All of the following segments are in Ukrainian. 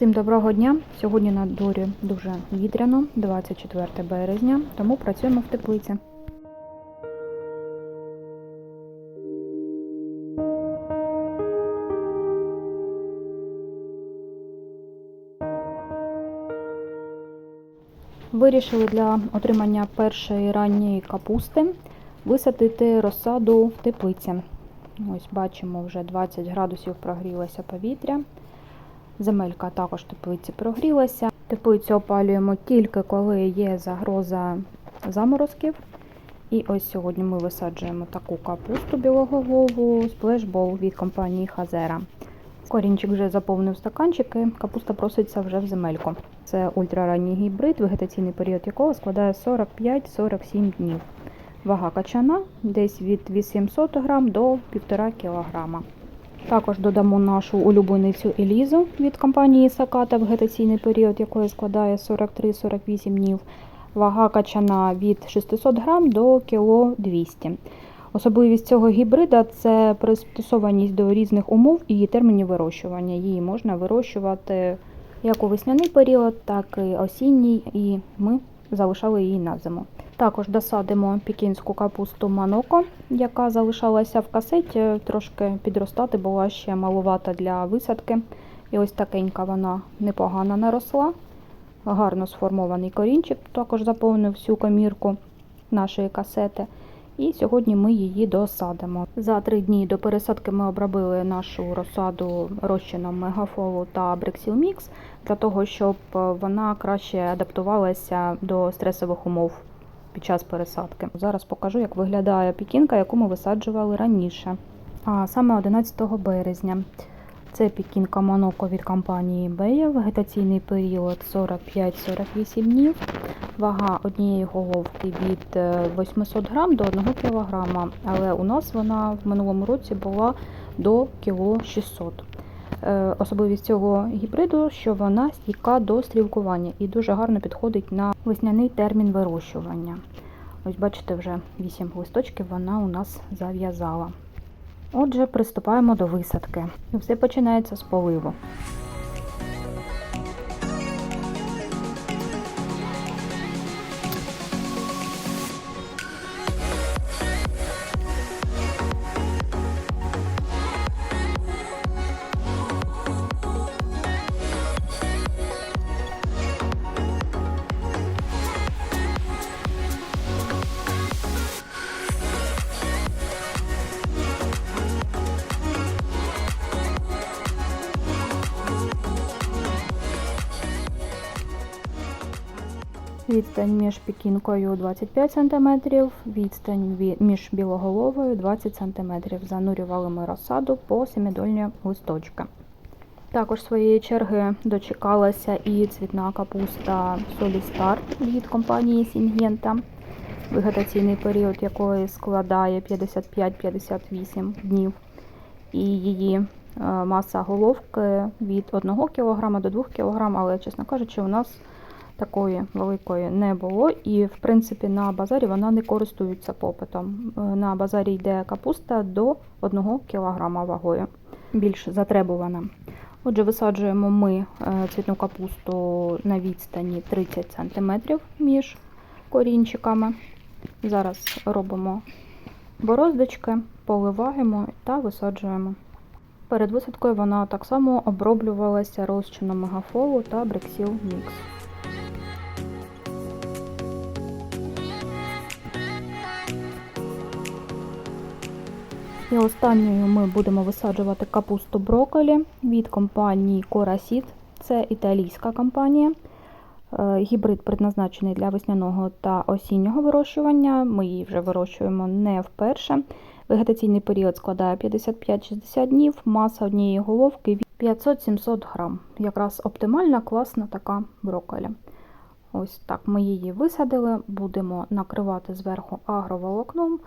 Всім доброго дня! Сьогодні на дворі дуже вітряно, 24 березня, тому працюємо в теплиці. Вирішили для отримання першої ранньої капусти висадити розсаду в теплиці. Ось бачимо, вже 20 градусів прогрілося повітря. Земелька також теплиці прогрілася. Теплицю опалюємо тільки коли є загроза заморозків. І ось сьогодні ми висаджуємо таку капусту білоголову сплешбол від компанії Хазера. Корінчик вже заповнив стаканчики, капуста проситься вже в земельку. Це ультраранній гібрид, вегетаційний період якого складає 45-47 днів. Вага качана десь від 800 грам до 1,5 кг. Також додамо нашу улюбленицю Елізу від компанії Саката, вегетаційний період якої складає 43-48 днів. Вага качана від 600 грам до кіло 200 Особливість цього гібрида це пристосованість до різних умов і термінів вирощування. Її можна вирощувати як у весняний період, так і осінній, і ми залишали її на зиму. Також досадимо пекінську капусту маноко, яка залишалася в касеті, трошки підростати, була ще малувата для висадки. І ось такенька вона непогано наросла. Гарно сформований корінчик, також заповнив всю комірку нашої касети. І сьогодні ми її досадимо. За три дні до пересадки ми обробили нашу розсаду розчином мегафолу та брексілмікс для того, щоб вона краще адаптувалася до стресових умов під час пересадки. Зараз покажу, як виглядає пікінка, яку ми висаджували раніше. А саме 11 березня. Це пікінка Моноко від компанії Бея, вегетаційний період 45-48 днів. Вага однієї головки від 800 грам до 1 кг, але у нас вона в минулому році була до кіло 600 Е, Особливість цього гібриду, що вона стійка до стрілкування і дуже гарно підходить на весняний термін вирощування. Ось бачите, вже 8 листочків вона у нас зав'язала. Отже, приступаємо до висадки. Все починається з поливу. Відстань між пікінкою 25 см, відстань між білоголовою 20 см. Занурювали ми розсаду по семидольні листочки. Також своєї черги дочекалася і цвітна капуста Солістар від компанії Сінгента, вегетаційний період якої складає 55-58 днів. І її е, маса головки від 1 кг до 2 кг, але, чесно кажучи, у нас такої великої не було. І, в принципі, на базарі вона не користується попитом. Е, На базарі йде капуста до 1 кг вагою, більш затребувана. Отже, висаджуємо ми е, цвітну капусту на відстані 30 см між корінчиками. Зараз робимо бороздочки, поливаємо та висаджуємо. Перед висадкою вона так само оброблювалася розчином мегафолу та брексіл мікс. І останньою ми будемо висаджувати капусту брокколі від компанії Corasit. Це італійська компанія. Е, Гібрид предназначений для весняного та осіннього вирощування. Ми її вже вирощуємо не вперше. Вегетаційний період складає 55-60 днів, маса однієї головки 500-700 грам. Якраз оптимальна, класна така брокколі. Ось так ми її висадили, будемо накривати зверху агроволокном.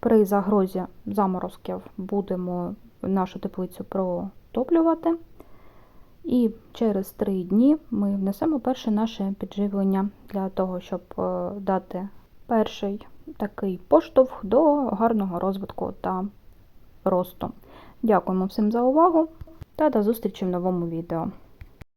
При загрозі заморозків будемо нашу теплицю протоплювати. І через три дні ми внесемо перше наше підживлення для того, щоб е, дати перший такий поштовх до гарного розвитку та росту. Дякуємо всім за увагу та до зустрічі в новому відео.